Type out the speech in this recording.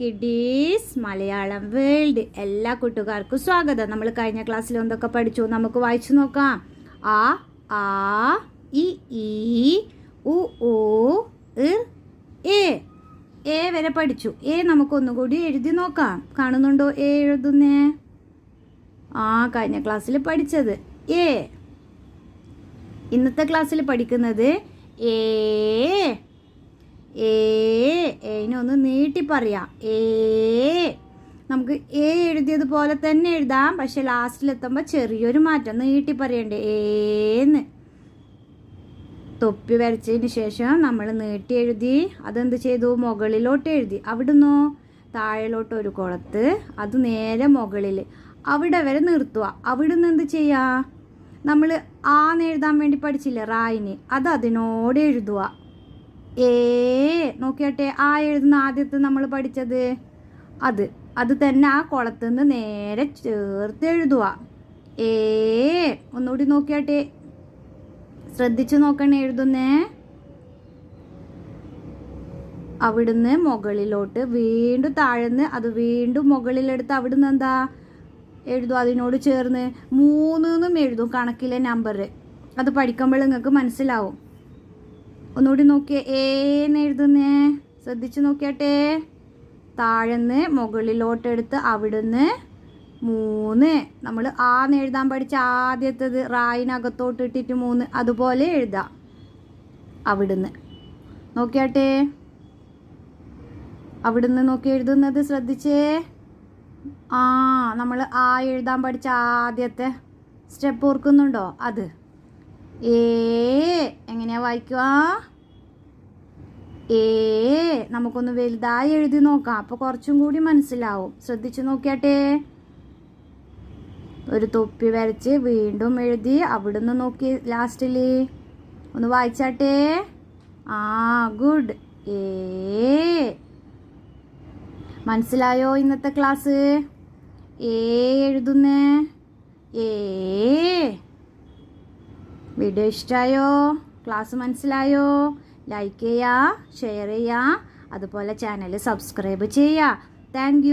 Kiddies Malayalam world എല്ലാ കൂട്ടുകാർക്കും സ്വാഗതം. നമ്മൾ കഴിഞ്ഞ ക്ലാസ്സിൽ എന്തൊക്കെ പഠിച്ചു? നമുക്ക് വായിച്ചു നോക്കാം. ആ ആ ഇ ഈ ഉ ഓ എ. എ വരെ പഠിച്ചു. എ നമുക്കൊന്നുകൂടി എഴുതി നോക്കാം. കാണുന്നുണ്ടോ എ എഴുതുന്നേ? ആ കഴിഞ്ഞ ക്ലാസ്സിൽ പഠിച്ചത്. എ. ഇന്നത്തെ ക്ലാസ്സിൽ പഠിക്കുന്നത് ഏ ഏ ഒന്ന് നീട്ടി പറയാം. ഏ നമുക്ക് എ എഴുതിയതുപോലെ തന്നെ എഴുതാം. പക്ഷെ ലാസ്റ്റിലെത്തുമ്പോൾ ചെറിയൊരു മാറ്റം നീട്ടി പറയണ്ടേ? ഏന്ന്. തൊപ്പി വരച്ചതിന് ശേഷം നമ്മൾ നീട്ടി എഴുതി അതെന്ത് ചെയ്തു? മുകളിലോട്ട് എഴുതി. അവിടുന്നോ? താഴെലോട്ട് ഒരു കുളത്ത് അത് നേരെ മുകളിൽ അവിടെ വരെ നിർത്തുക. അവിടുന്ന് എന്ത് ചെയ്യുക നമ്മൾ ആന്ന് എഴുതാൻ വേണ്ടി പഠിച്ചില്ല റായിന്? അത് അതിനോട് എഴുതുക. ഏ നോക്കിയാട്ടെ ആ എഴുതുന്ന ആദ്യത്തെ നമ്മൾ പഠിച്ചത്? അത്. അത് തന്നെ ആ കുളത്ത് നിന്ന് നേരെ ചേർത്ത് എഴുതുക. ഏ ഒന്നുകൂടി നോക്കിയാട്ടെ. ശ്രദ്ധിച്ചു നോക്കണേ എഴുതുന്നേ. അവിടുന്ന് മുകളിലോട്ട് വീണ്ടും താഴ്ന്ന് അത് വീണ്ടും മുകളിലെടുത്ത് അവിടുന്ന് എന്താ? എഴുതും അതിനോട് ചേർന്ന് മൂന്നെന്നും എഴുതും കണക്കിലെ നമ്പർ അത് പഠിക്കുമ്പോൾ നിങ്ങൾക്ക് മനസ്സിലാവും. ഒന്നുകൂടി നോക്കിയേ. ഏന്ന് എഴുതുന്നേ. ശ്രദ്ധിച്ച് നോക്കിയാട്ടെ. താഴെന്ന് മുകളിലോട്ടെടുത്ത് അവിടുന്ന് മൂന്ന്. നമ്മൾ ആന്ന് എഴുതാൻ പഠിച്ച ആദ്യത്തേത് റായിനകത്തോട്ട് ഇട്ടിട്ട് മൂന്ന്. അതുപോലെ എഴുതാം. അവിടുന്ന്. നോക്കിയാട്ടെ. അവിടുന്ന് നോക്കി എഴുതുന്നത് ശ്രദ്ധിച്ചേ. ആ നമ്മൾ ആ എഴുതാൻ പഠിച്ച ആദ്യത്തെ സ്റ്റെപ്പ് ഓർക്കുന്നുണ്ടോ? അത്. ഏ എങ്ങനെയാ വായിക്കുക ഏ നമുക്കൊന്ന് വലുതായി എഴുതി നോക്കാം. അപ്പോൾ കുറച്ചും കൂടി മനസ്സിലാവും. ശ്രദ്ധിച്ചു നോക്കിയാട്ടെ. ഒരു തൊപ്പി വരച്ച് വീണ്ടും എഴുതി അവിടുന്ന് നോക്കി ലാസ്റ്റിൽ ഒന്ന് വായിച്ചാട്ടെ. ആ ഗുഡ്. ഏ. മനസ്സിലായോ ഇന്നത്തെ ക്ലാസ്? ഏ എഴുതുന്നേ? ഏ വീഡിയോ ഇഷ്ടമായോ ക്ലാസ് മനസ്സിലായോ? ലൈക്ക് ചെയ്യുക ഷെയർ ചെയ്യുക അതുപോലെ ചാനൽ സബ്സ്ക്രൈബ് ചെയ്യുക താങ്ക്